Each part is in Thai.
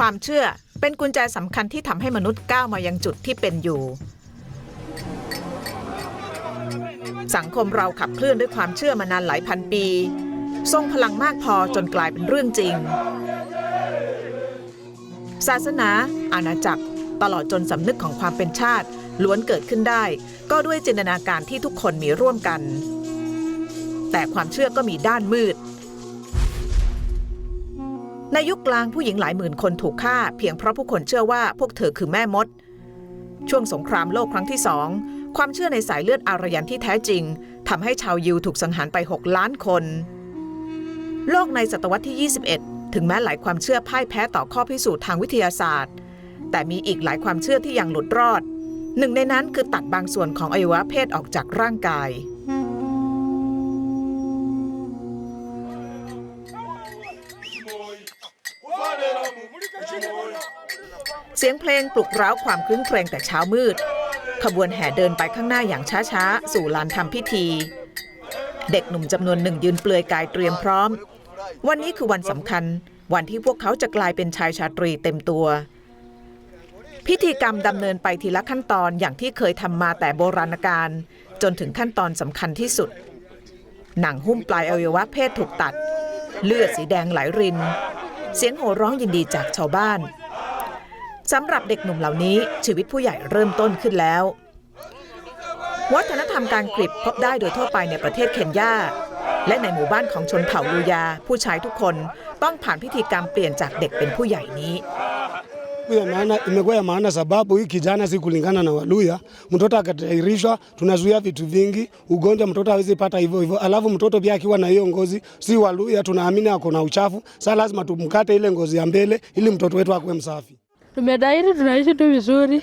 ความเชื่อเป็นกุญแจสำคัญที่ทำให้มนุษย์ก้าวมายังจุดที่เป็นอยู่ สังคมเราขับเคลื่อนด้วยความเชื่อมานานหลายพันปี ทรงพลังมากพอจนกลายเป็นเรื่องจริง ศาสนา อาณาจักร ตลอดจนสำนึกของความเป็นชาติ ล้วนเกิดขึ้นได้ ก็ด้วยจินตนาการที่ทุกคนมีร่วมกัน แต่ความเชื่อก็มีด้านมืด ในยุคกลางผู้หญิงหลายหมื่นคนถูกฆ่า เพียงเพราะผู้คนเชื่อว่าพวกเธอคือแม่มด ช่วงสงครามโลกครั้งที่สองความเชื่อในสายเลือดอารยันที่แท้จริงทำให้ชาวยิวถูกสังหารไป 6 ล้านคน โลกในศตวรรษที่ 21 ถึงแม้หลายความเชื่อพ่ายแพ้ต่อข้อพิสูจน์ทางวิทยาศาสตร์ แต่มีอีกหลายความเชื่อที่ยังหลุดรอด หนึ่งในนั้นคือตัดบางส่วนของอวัยวะเพศออกจากร่างกาย เสียงเพลงปลุกเร้าความคลื้นเครงแต่เช้ามืด ขบวนแห่เดินไปข้างหน้าอย่างช้าๆ สู่ลานทำพิธี เด็กหนุ่มจำนวนหนึ่งยืนเปลือยกายเตรียมพร้อม วันนี้คือวันสำคัญ วันที่พวกเขาจะกลายเป็นชายชาตรีเต็มตัว พิธีกรรมดำเนินไปทีละขั้นตอนอย่างที่เคยทำมาแต่โบราณกาลจนถึงขั้นตอนสำคัญที่สุด หนังหุ้มปลายอวัยวะเพศถูกตัด เลือดสีแดงไหลริน เสียงโห่ร้องยินดีจากชาวบ้าน สำหรับเด็กหนุ่มเหล่านี้ชีวิตผู้ใหญ่เริ่มต้นขึ้นแล้ว วัฒนธรรมการกริบพบได้โดยทั่วไปในประเทศเคนยาและในหมู่บ้านของชนเผ่าลูยา ผู้ชายทุกคนต้องผ่านพิธีกรรมเปลี่ยนจากด็กเป็นผู้ใหญ่นี้ Ya maana imekuwa ya maana sababu hii kijana si kulingana na Waluya. Mtoto akatairishwa, tunazuia vitu vingi, ugonjwa mtoto hawezi pata hivyo hivyo. Alafu mtoto pia akiwa na hiyo ngozi, si Waluya tunaamini ako na uchafu. Sasa lazima tumkate ile ngozi ya mbele ili mtoto wetu akuwe msafi. Tumedairi tunaishi tu vizuri.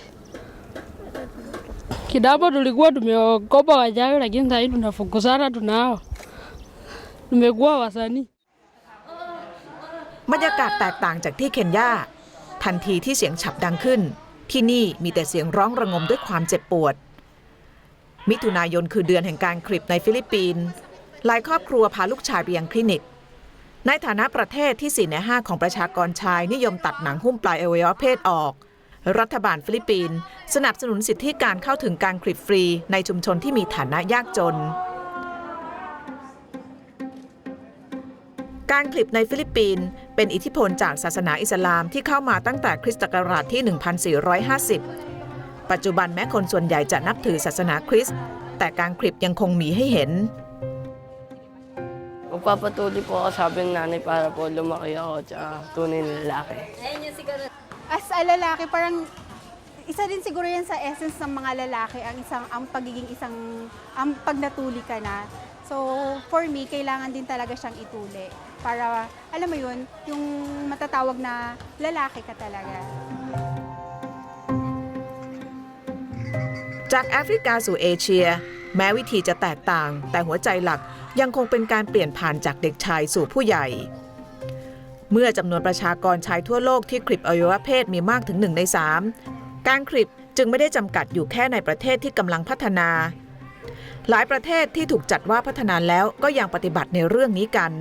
Kidapo tulikuwa tumeogopa wachawi, lakini sahii tunafukuzana, tunao tumekuwa wasanii. บรรยากาศแตกต่างจากที่เคนยาทันทีที่เสียงฉับดังขึ้น ที่นี่มีแต่เสียงร้องระงมด้วยความเจ็บปวด มิถุนายนคือเดือนแห่งการคลิปในฟิลิปปินส์หลายครอบครัวพาลูกชายไปยังคลินิก ในฐานะประเทศที่ 4 ใน 5 ของประชากรชายนิยมตัดหนังหุ้มปลายอวัยวะเพศออก รัฐบาลฟิลิปปินส์สนับสนุนสิทธิการเข้าถึงการคลิปฟรีในชุมชนที่มีฐานะยากจน การคลิปในฟิลิปปินส์เป็นอิทธิพลจากศาสนาอิสลามที่เข้ามาตั้งแต่คริสตศักราชที่ 1450 ปัจจุบันแม้คนส่วนใหญ่จะนับถือศาสนาคริสต์แต่การคลิปยังคงมีให้เห็น Magpapatuloy po ako sabi ng nanay para po lumaki ako at tunay na lalaki. Ayun yung siguro. As a lalaki, parang isa din siguro yan sa essence ng mga lalaki, ang isang ang pagiging isang ang pagnatuli ka na. So, for me, kailangan din talaga siyang ituli para alam mo 'yun, yung matatawag na lalaki ka talaga. Jack Africa Su Asia. แม้วิธีจะแตกต่าง แต่หัวใจหลักยังคงเป็นการเปลี่ยนผ่านจากเด็กชายสู่ผู้ใหญ่ เมื่อจำนวนประชากรชายทั่วโลกที่คลิปอวัยวะเพศมีมากถึงหนึ่งในสามการคลิปจึงไม่ได้จำกัดอยู่แค่ในประเทศที่กำลังพัฒนา หลายประเทศที่ถูกจัดว่าพัฒนาแล้วก็ยังปฏิบัติในเรื่องนี้กัน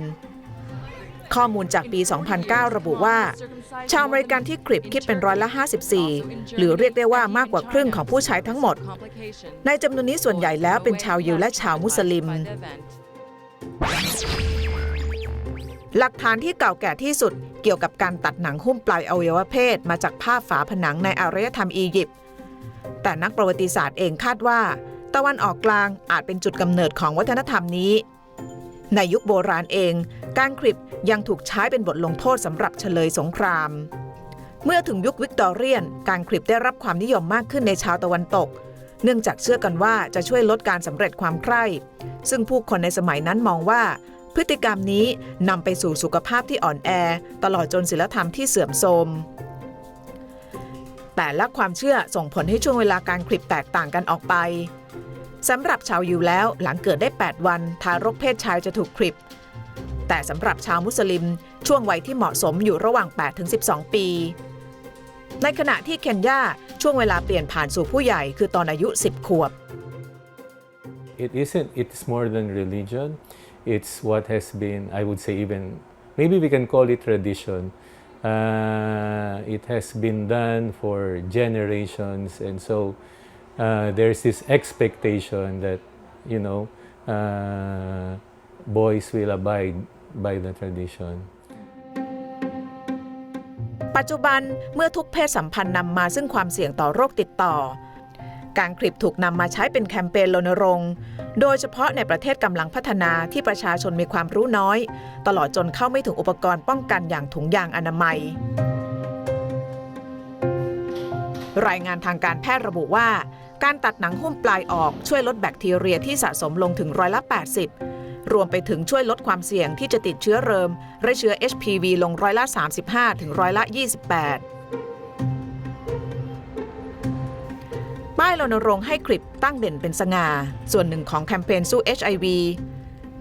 ข้อมูลจากปี 2009 ระบุว่า ชาวอเมริกันที่คลิปคิดเป็นร้อยละ 54 หรือเรียกได้ว่ามากกว่าครึ่งของผู้ใช้ทั้งหมด ในจำนวนนี้ส่วนใหญ่แล้วเป็นชาวยิวและชาวมุสลิม หลักฐานที่เก่าแก่ที่สุดเกี่ยวกับการตัดหนังหุ้มปลายอวัยวะเพศ มาจากภาพฝาผนังในอารยธรรมอียิปต์ แต่นักประวัติศาสตร์เองคาดว่า ตะวันออกกลางอาจเป็นจุดกำเนิดของวัฒนธรรมนี้ ในยุคโบราณเอง การคลิปยังถูกใช้เป็นบทลงโทษสำหรับเฉลยสงคราม เมื่อถึงยุควิกตอเรียน การคลิปได้รับความนิยมมากขึ้นในชาวตะวันตก เนื่องจากเชื่อกันว่าจะช่วยลดการสำเร็จความใคร่ ซึ่งผู้คนในสมัยนั้นมองว่า พฤติกรรมนี้นำไปสู่สุขภาพที่อ่อนแอ ตลอดจนศีลธรรมที่เสื่อมโทรมแต่ละความเชื่อส่งผลให้ช่วงเวลาการคลิปแตกต่างกันออกไป สำหรับชาวยิวแล้วหลังเกิดได้ 8 วันทารกเพศชายจะถูกคลิป แต่สำหรับชาวมุสลิมช่วงวัยที่เหมาะสมอยู่ระหว่าง 8-12 ปี ในขณะที่เคนยาช่วงเวลาเปลี่ยนผ่านสู่ผู้ใหญ่คือตอนอายุ 10 ขวบ It isn't, it's more than religion. It's what has been, I would say, even maybe we can call it tradition Uh, it has been done for generations, and so uh, there's this expectation that you know uh, boys will abide by the tradition. ปัจจุบันเมื่อทุกเพศสัมพันธ์นำมาซึ่งความเสี่ยงต่อโรคติดต่อ การคลิปถูกนำมาใช้เป็นแคมเปญรณรงค์โดยเฉพาะในประเทศกำลังพัฒนาที่ประชาชนมีความรู้น้อย ตลอดจนเข้าไม่ถึงอุปกรณ์ป้องกันอย่างถุงยางอนามัย รายงานทางการแพทย์ระบุว่า การตัดหนังหุ้มปลายออกช่วยลดแบคทีเรียที่สะสมลงถึงร้อยละ 80 รวมไปถึงช่วยลดความเสี่ยงที่จะติดเชื้อเริมและเชื้อ HPV ลงร้อยละ 35 ถึงร้อยละ 28ป้ายรณรงค์ให้คลิปตั้งเด่นเป็นสง่า ส่วนหนึ่งของแคมเปญสู้ HIV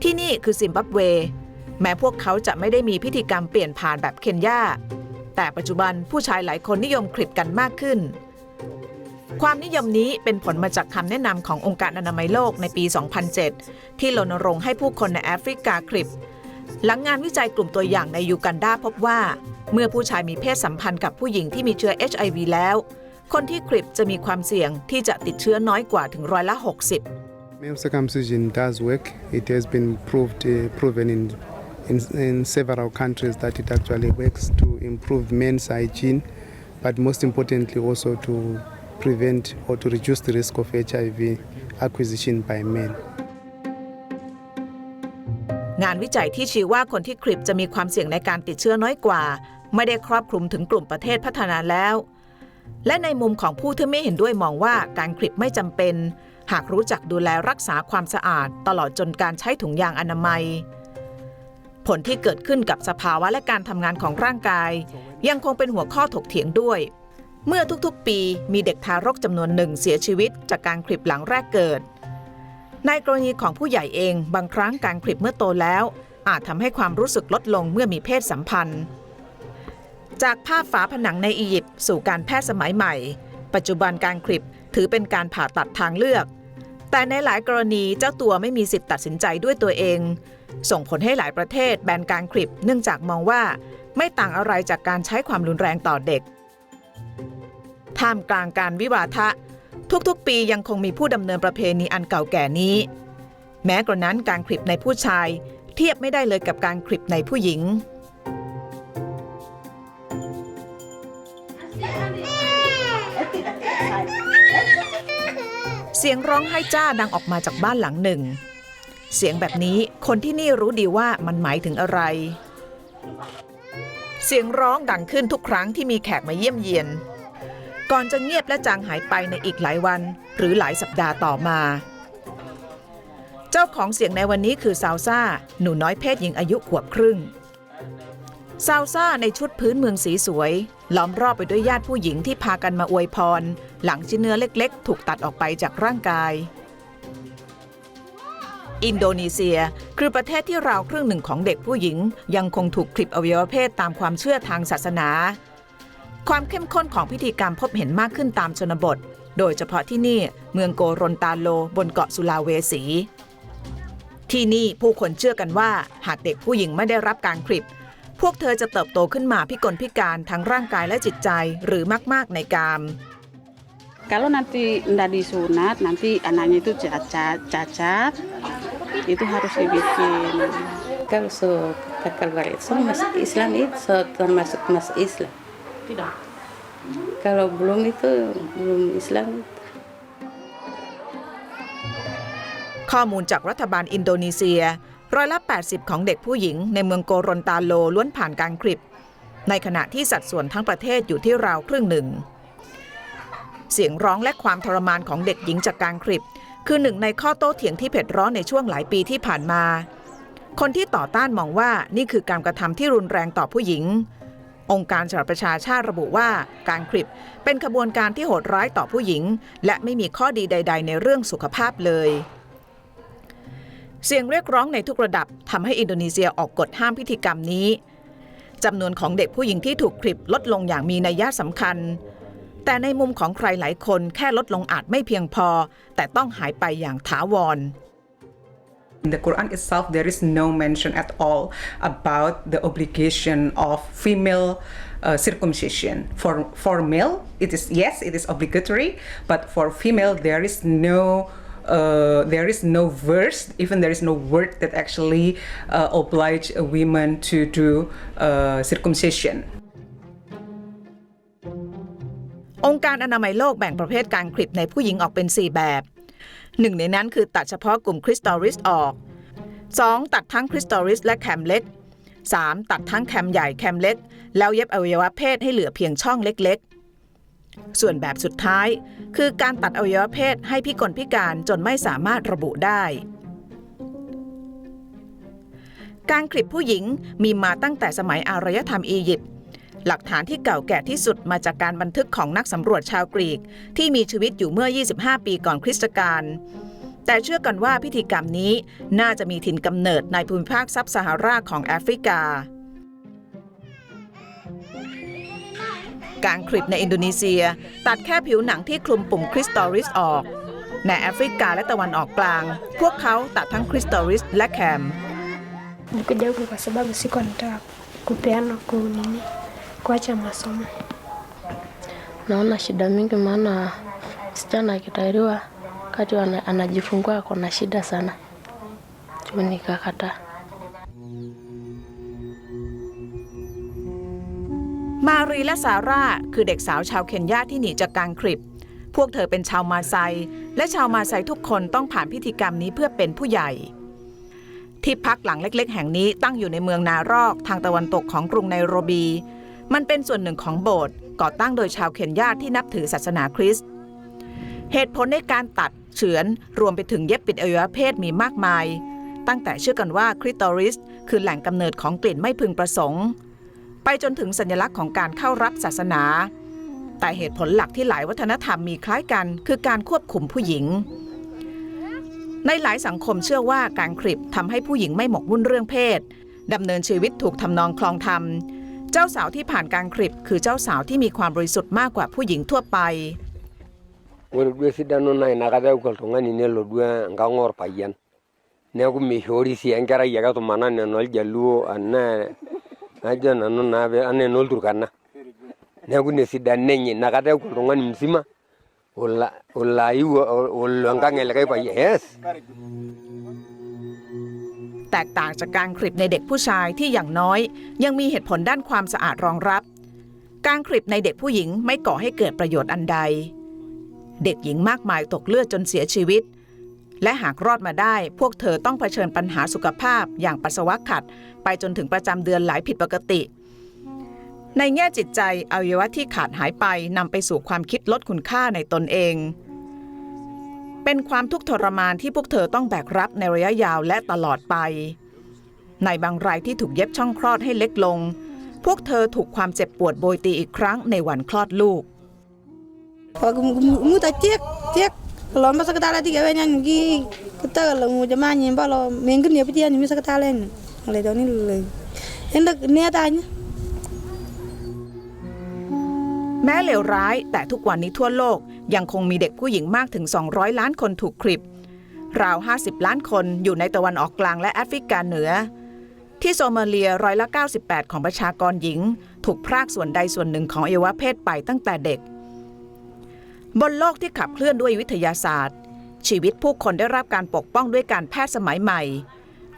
ที่นี่คือซิมบับเว แม้พวกเขาจะไม่ได้มีพิธีกรรมเปลี่ยนผ่านแบบเคนยาแต่ปัจจุบันผู้ชายหลายคนนิยมคลิปกันมากขึ้น ความนิยมนี้เป็นผลมาจากคำแนะนำขององค์การอนามัยโลกในปี 2007 ที่รณรงค์ให้ผู้คนในแอฟริกาคลิป หลังงานวิจัยกลุ่มตัวอย่างในยูกันดาพบว่า เมื่อผู้ชายมีเพศสัมพันธ์กับผู้หญิงที่มีเชื้อ HIV แล้ว คนที่คลิปจะมีความเสี่ยงที่จะติดเชื้อน้อยกว่าถึงร้อยละ 60 Male circumcision does work. It has been proved, uh, proven in, in, in several countries that it actually works to improve men's hygiene, but most importantly also to prevent or to reduce the risk of HIV acquisition by men. งานวิจัยที่ชี้ว่าคนที่คลิปจะมีความเสี่ยงในการติดเชื้อน้อยกว่า ไม่ได้ครอบคลุมถึงกลุ่มประเทศพัฒนาแล้ว และในมุมของผู้ที่ไม่เห็นด้วยมองว่าการคลิปไม่จำเป็น หากรู้จักดูแลรักษาความสะอาด ตลอดจนการใช้ถุงยางอนามัย ผลที่เกิดขึ้นกับสภาวะและการทำงานของร่างกาย ยังคงเป็นหัวข้อถกเถียงด้วย เมื่อทุกๆ ปีมีเด็กทารกจำนวนหนึ่งเสียชีวิตจากการคลิปหลังแรกเกิด ในกรณีของผู้ใหญ่เองบางครั้งการคลิปเมื่อโตแล้ว อาจทำให้ความรู้สึกลดลงเมื่อมีเพศสัมพันธ์ จากภาพฝาผนังในอียิปต์สู่การแพทย์สมัยใหม่ ปัจจุบันการคลิปถือเป็นการผ่าตัดทางเลือก แต่ในหลายกรณีเจ้าตัวไม่มีสิทธิ์ตัดสินใจด้วยตัวเอง ส่งผลให้หลายประเทศแบนการคลิปเนื่องจากมองว่า ไม่ต่างอะไรจากการใช้ความรุนแรงต่อเด็ก ท่ามกลางการวิวาทะ ทุกๆ ปียังคงมีผู้ดำเนินประเพณีอันเก่าแก่นี้ แม้กระนั้นการคลิปในผู้ชาย เทียบไม่ได้เลยกับการคลิปในผู้หญิง เสียงร้องไห้จ้าดังออกมาจากบ้านหลังหนึ่ง เสียงแบบนี้คนที่นี่รู้ดีว่ามันหมายถึงอะไร เสียงร้องดังขึ้นทุกครั้งที่มีแขกมาเยี่ยมเยียน ก่อนจะเงียบและจางหายไปในอีกหลายวัน หรือหลายสัปดาห์ต่อมา เจ้าของเสียงในวันนี้คือซาวซ่า หนูน้อยเพศหญิงอายุขวบครึ่งซาวซ่าในชุดพื้นเมืองสีสวย ล้อมรอบไปด้วยญาติผู้หญิงที่พากันมาอวยพร หลังชิ้นเนื้อเล็กๆ ถูกตัดออกไปจากร่างกาย อินโดนีเซียคือประเทศที่ราวครึ่งหนึ่งของเด็กผู้หญิง ยังคงถูกคลิปอวัยวะเพศตามความเชื่อทางศาสนา ความเข้มข้นของพิธีกรรมพบเห็นมากขึ้นตามชนบท โดยเฉพาะที่นี่เมืองโกรนตาโลบนเกาะสุลาเวสี ที่นี่ผู้คนเชื่อกันว่า หากเด็กผู้หญิงไม่ได้รับการคลิป พวกเธอจะเติบโตขึ้นมาพิกลพิการทั้งร่างกายและจิตใจหรือมาก ๆ ในกาม Kalau nanti ndak disunat, nanti anaknya itu cacat, cacat, itu harus dibikin. Kalau so keluar itu mas Islam itu so termasuk mas Islam. Tidak. Kalau belum itu belum Islam. ข้อมูลจากรัฐบาลอินโดนีเซีย ร้อยละ 80 ของเด็กผู้หญิงในเมืองโกรนตาโลล้วนผ่านการคลิป ในขณะที่สัดส่วนทั้งประเทศอยู่ที่ราวครึ่งหนึ่ง เสียงร้องและความทรมานของเด็กหญิงจากการคลิป คือหนึ่งในข้อโต้เถียงที่เผ็ดร้อนในช่วงหลายปีที่ผ่านมา คนที่ต่อต้านมองว่านี่คือการกระทำที่รุนแรงต่อผู้หญิง องค์การสหประชาชาติระบุว่าการคลิปเป็นขบวนการที่โหดร้ายต่อผู้หญิง และไม่มีข้อดีใด ๆ ในเรื่องสุขภาพเลยเสียงเรียกร้องในทุกระดับทำให้อินโดนีเซียออกกฎห้ามพิธีกรรมนี้จำนวนของเด็กผู้หญิงที่ถูกคลิปลดลงอย่างมีนัยยะสำคัญ แต่ในมุมของใครหลายคนแค่ลดลงอาจไม่เพียงพอ แต่ต้องหายไปอย่างถาวร In the Quran itself, there is no mention at all about the obligation of female uh, circumcision. For for male, it is yes, it is obligatory, but for female, there is no. Uh, there is no verse, even there is no word that actually uh, oblige a woman to do uh, circumcision. องค์การอนามัยโลกแบ่งประเภทการคลิปในผู้หญิงออกเป็น 4 แบบ หนึ่งในนั้นคือตัดเฉพาะกลุ่มคริสตอริสออก 2. ตัดทั้งคริสตอริสและแคมเล็ก 3. ตัดทั้งแคมใหญ่แคมเล็ก แล้วเย็บอวัยวะเพศให้เหลือเพียงช่องเล็กๆ ส่วนแบบสุดท้ายคือการตัดอวัยวะเพศให้พิกลพิการจนไม่สามารถระบุได้ การคลิปผู้หญิงมีมาตั้งแต่สมัยอารยธรรมอียิปต์ หลักฐานที่เก่าแก่ที่สุดมาจากการบันทึกของนักสำรวจชาวกรีก ที่มีชีวิตอยู่เมื่อ 25 ปีก่อนคริสตกาลแต่เชื่อกันว่าพิธีกรรมนี้น่าจะมีถิ่นกำเนิดในภูมิภาคซับซาฮาราของแอฟริกา การคลิปในอินโดนีเซีย ตัดแค่ผิวหนังที่คลุมปุ่มคริสตอริสออก ในแอฟริกาและตะวันออกกลาง พวกเขาตัดทั้งคริสตอริสและแคม Nilikuja huku kwa sababu sikuwa nataka kupeana ku nini kuacha masomo. Naona shida mingi, maana msichana akitahiriwa wakati ana- anajifungua ako na shida sana, Ndio nikakataa. มารีและซาร่าคือเด็กสาวชาวเคนยาที่หนีจากการคริปพวกเธอเป็นชาวมาไซ และชาวมาไซทุกคนต้องผ่านพิธีกรรมนี้เพื่อเป็นผู้ใหญ่ ที่พักหลังเล็กๆ แห่งนี้ตั้งอยู่ในเมืองนารอกทางตะวันตกของกรุงไนโรบี มันเป็นส่วนหนึ่งของโบสถ์ก่อตั้งโดยชาวเคนยาที่นับถือศาสนาคริสต์เหตุผลในการตัดเฉือนรวมไปถึงเย็บปิดอวัยวะเพศมีมากมาย ตั้งแต่เชื่อกันว่าคริสตอริส คือแหล่งกำเนิดของกลิ่นไม่พึงประสงค์ ไปจนถึงสัญลักษณ์ของการเข้ารับศาสนา แต่เหตุผลหลักที่หลายวัฒนธรรมมีคล้ายกัน คือการควบคุมผู้หญิง ในหลายสังคมเชื่อว่าการคลิปทำให้ผู้หญิงไม่หมกมุ่นเรื่องเพศดำเนินชีวิตถูกทำนองคลองธรรม เจ้าสาวที่ผ่านการคลิปคือเจ้าสาวที่มีความบริสุทธิ์มากกว่าผู้หญิงทั่วไป ore duo esidano naa inakata eeku oltung'ani nelo duo enkang orpayian neeku meishoori sii enkerai ake tumanan enoljaluo anaa najo nanu naa pe- anaa enolturkana neeku ina esidano enye inakata eeku oltung'ani mzima ola- olaaiu o- olo enkang elikae payian yes แตกต่างจากการคลิปในเด็กผู้ชายที่อย่างน้อย ยังมีเหตุผลด้านความสะอาดรองรับ การคลิปในเด็กผู้หญิงไม่ก่อให้เกิดประโยชน์อันใด เด็กหญิงมากมายตกเลือดจนเสียชีวิต และหากรอดมาได้ พวกเธอต้องเผชิญปัญหาสุขภาพ อย่างปัสสาวะขัด ไปจนถึงประจำเดือนหลายผิดปกติ ในแง่จิตใจอวัยวะที่ขาดหายไปนำไปสู่ความคิดลดคุณค่าในตนเอง เป็นความทุกข์ทรมานที่พวกเธอต้องแบกรับในระยะยาวและตลอดไป ในบางรายที่ถูกเย็บช่องคลอดให้เล็กลง พวกเธอถูกความเจ็บปวดโบยตีอีกครั้งในวันคลอดลูกพอมูตาเจ๊กเจ๊กลอมสักตาลที่แกเวนันกีกตลมจะมาเนี่ยบ่ลเมงกันเนี่ยพี่เดียนี่มีสักตาเล่นอะไรตอนนี้เลยเห็นเด็กเนี่ยตายเนี่ย แม้เลวร้าย แต่ทุกวันนี้ทั่วโลกยังคงมีเด็กผู้หญิงมากถึง 200 ล้านคนถูกคลิป ราว 50 ล้านคนอยู่ในตะวันออกกลางและแอฟริกาเหนือ ที่โซมาเลียร้อยละ 98 ของประชากรหญิง ถูกพรากส่วนใดส่วนหนึ่งของอวัยวะเพศไปตั้งแต่เด็ก บนโลกที่ขับเคลื่อนด้วยวิทยาศาสตร์ ชีวิตผู้คนได้รับการปกป้องด้วยการแพทย์สมัยใหม่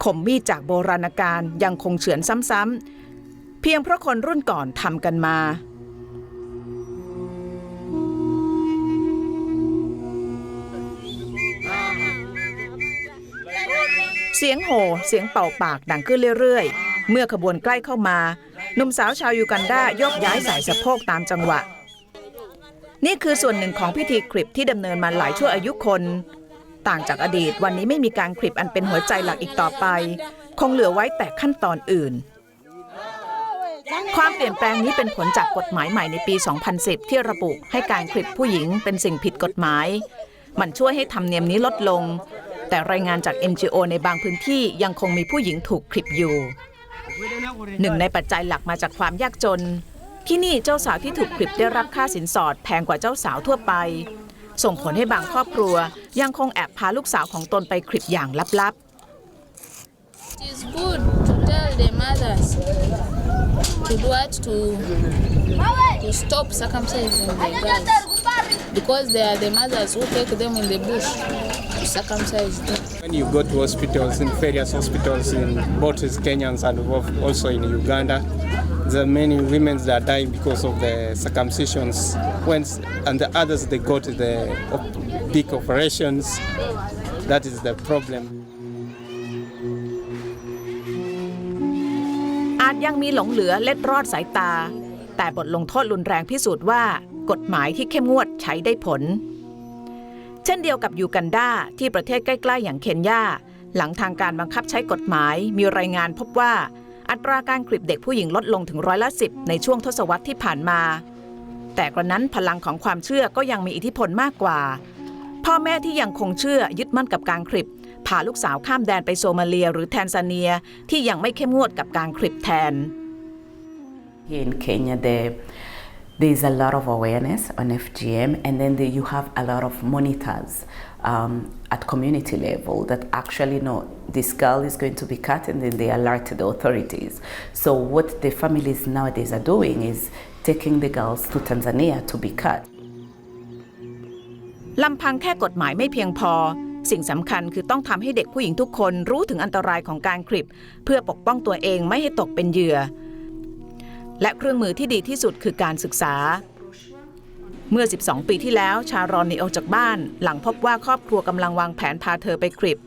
คมมีดจากโบราณกาลยังคงเฉือนซ้ำๆเพียงเพราะคนรุ่นก่อนทำกันมา เสียงโห่เสียงเป่าปากดังขึ้นเรื่อยๆ เมื่อขบวนใกล้เข้ามาหนุ่มสาวชาวยูกันดายกย้ายสายสะโพกตามจังหวะ นี่คือส่วนหนึ่งของพิธีคลิปที่ดำเนินมาหลายชั่วอายุคน ต่างจากอดีตวันนี้ไม่มีการคลิปอันเป็นหัวใจหลักอีกต่อไป คงเหลือไว้แต่ขั้นตอนอื่นความเปลี่ยนแปลงนี้เป็นผลจากกฎหมายใหม่ในปี 2010 ที่ระบุให้การคลิปผู้หญิงเป็นสิ่งผิดกฎหมาย มันช่วยให้ธรรมเนียมนี้ลดลง แต่รายงานจาก NGO ในบางพื้นที่ยังคงมีผู้หญิงถูกคลิปอยู่ หนึ่งในปัจจัยหลักมาจากความยากจน ที่นี่เจ้าสาวที่ถูกคลิปได้รับค่าสินสอดแพงกว่าเจ้าสาวทั่วไป ส่งผลให้บางครอบครัว ยังคงแอบพาลูกสาวของตนไปคลิปอย่างลับ It is good to tell the mothers to do what to to stop circumcising the girls because they are the mothers who take them in the bush to circumcise them. When you go to hospitals, in various hospitals in both in Kenyans and also in Uganda, there are many women that are dying because of the circumcisions. When, and the others, they go to the op- big operations. That is the problem. อาจยังมีหลงเหลือเล็ดรอดสายตา แต่บทลงโทษรุนแรงพิสูจน์ว่า กฎหมายที่เข้มงวดใช้ได้ผลเช่นเดียวกับยูกันดาที่ประเทศใกล้ ๆ อย่างเคนยาหลังทางการบังคับใช้กฎหมายมีรายงานพบว่า อัตราการคลิปเด็กผู้หญิงลดลงถึงร้อยละสิบในช่วงทศวรรษที่ผ่านมา แต่กระนั้นพลังของความเชื่อก็ยังมีอิทธิพลมากกว่า พ่อแม่ที่ยังคงเชื่อยึดมั่นกับการคลิปพาลูกสาวข้ามแดนไปโซมาเลีย หรือแทนซาเนียที่ยังไม่เข้มงวดกับการคลิปแทน in Kenya, the there's a lot of awareness on FGM, and then the, you have a lot of monitors um, at community level that actually know this girl is going to be cut, and then they alert the authorities. So what the families nowadays are doing is taking the girls to Tanzania to be cut. ลำพังแค่กฎหมายไม่เพียงพอ สิ่งสำคัญคือต้องทำให้เด็กผู้หญิงทุกคนรู้ถึงอันตรายของการคลิป เพื่อปกป้องตัวเองไม่ให้ตกเป็นเหยื่อ และเครื่องมือที่ดีที่สุดคือการศึกษา เมื่อ 12 ปีที่แล้ว ชารอนหนีออกจากบ้าน หลังพบว่าครอบครัวกำลังวางแผนพาเธอไปคลิป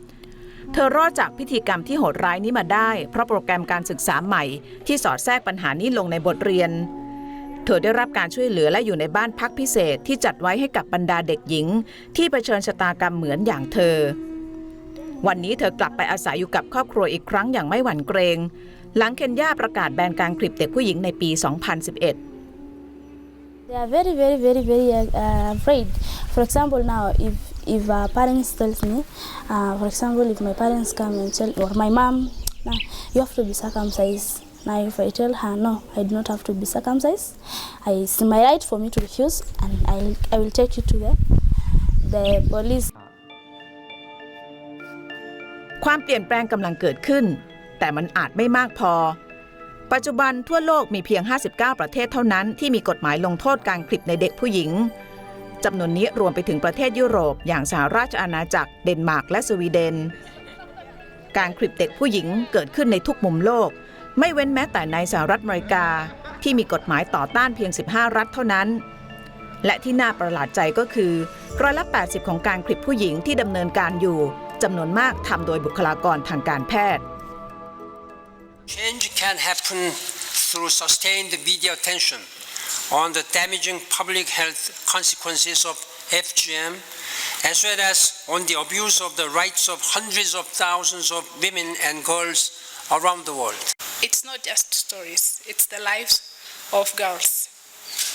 เธอรอดจากพิธีกรรมที่โหดร้ายนี้มาได้ เพราะโปรแกรมการศึกษาใหม่ ที่สอดแทรกปัญหานี้ลงในบทเรียน เธอได้รับการช่วยเหลือและอยู่ในบ้านพักพิเศษที่จัดไว้ให้กับบรรดาเด็กหญิง ที่เผชิญชะตากรรมเหมือนอย่างเธอวันนี้เธอกลับไปอาศัยอยู่กับครอบครัวอีกครั้งอย่างไม่หวั่นเกรง หลังเคนยาประกาศแบนการคลิปเด็กผู้หญิงในปี 2011 They are very, very, very, very uh, afraid. For example, now if if uh, parents tells me, uh, for example, if my parents come and tell or my mom, nah, you have to be circumcised. Now, if I tell her no, I do not have to be circumcised, I, it's my right for me to refuse, and I I will take you to the the police. ความเปลี่ยนแปลงกำลังเกิดขึ้น แต่มันอาจไม่มากพอ ปัจจุบันทั่วโลกมีเพียง 59 ประเทศเท่านั้นที่มีกฎหมายลงโทษการคลิปในเด็กผู้หญิงจำนวนนี้รวมไปถึงประเทศยุโรป อย่างสหราชอาณาจักรเดนมาร์กและสวีเดน การคลิปเด็กผู้หญิงเกิดขึ้นในทุกมุมโลก ไม่เว้นแม้แต่ในสหรัฐอเมริกา ที่มีกฎหมายต่อต้านเพียง 15 รัฐเท่านั้น และที่น่าประหลาดใจก็คือร้อยละ 80 ของการคลิปผู้หญิงที่ดำเนินการอยู่จำนวนมากทำโดยบุคลากรทางการแพทย์ Change can happen through sustained media attention on the damaging public health consequences of FGM, as well as on the abuse of the rights of hundreds of thousands of women and girls around the world. It's not just stories, it's the lives of girls.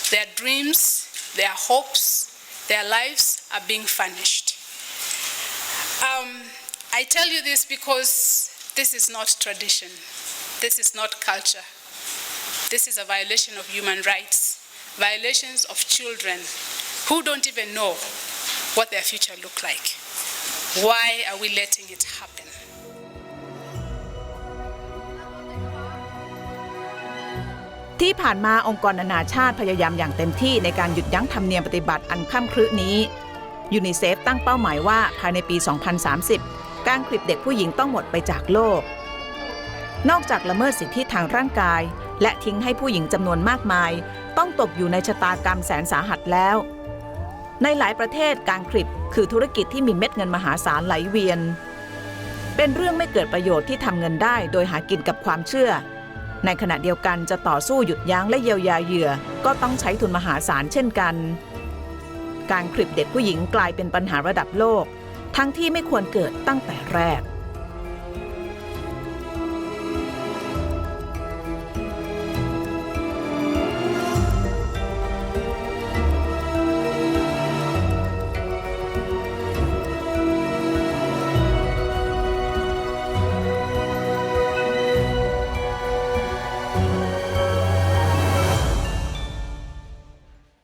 Their dreams, their hopes, their lives are being furnished. Um, I tell you this because this is not tradition, this is not culture. This is a violation of human rights, violations of children who don't even know what their future look like. Why are we letting it happen? ที่ผ่านมาองค์กรนานาชาติพยายามอย่างเต็มที่ในการหยุดยั้งธรรมเนียมปฏิบัติอันข้ามครึนี้ยูนิเซฟตั้งเป้าหมายว่าภายในปี 2030 การคลิปเด็กผู้หญิงต้องหมดไปจากโลก นอกจากละเมิดสิทธิทางร่างกาย และทิ้งให้ผู้หญิงจำนวนมากมาย ต้องตกอยู่ในชะตากรรมแสนสาหัสแล้ว ในหลายประเทศการคลิปคือธุรกิจที่มีเม็ดเงินมหาศาลไหลเวียน เป็นเรื่องไม่เกิดประโยชน์ที่ทำเงินได้โดยหากินกับความเชื่อ ในขณะเดียวกันจะต่อสู้หยุดยั้งและเยียวยาเหยื่อ ก็ต้องใช้ทุนมหาศาลเช่นกัน การคลิปเด็กผู้หญิงกลายเป็นปัญหาระดับโลก ทั้งที่ไม่ควรเกิดตั้งแต่แรก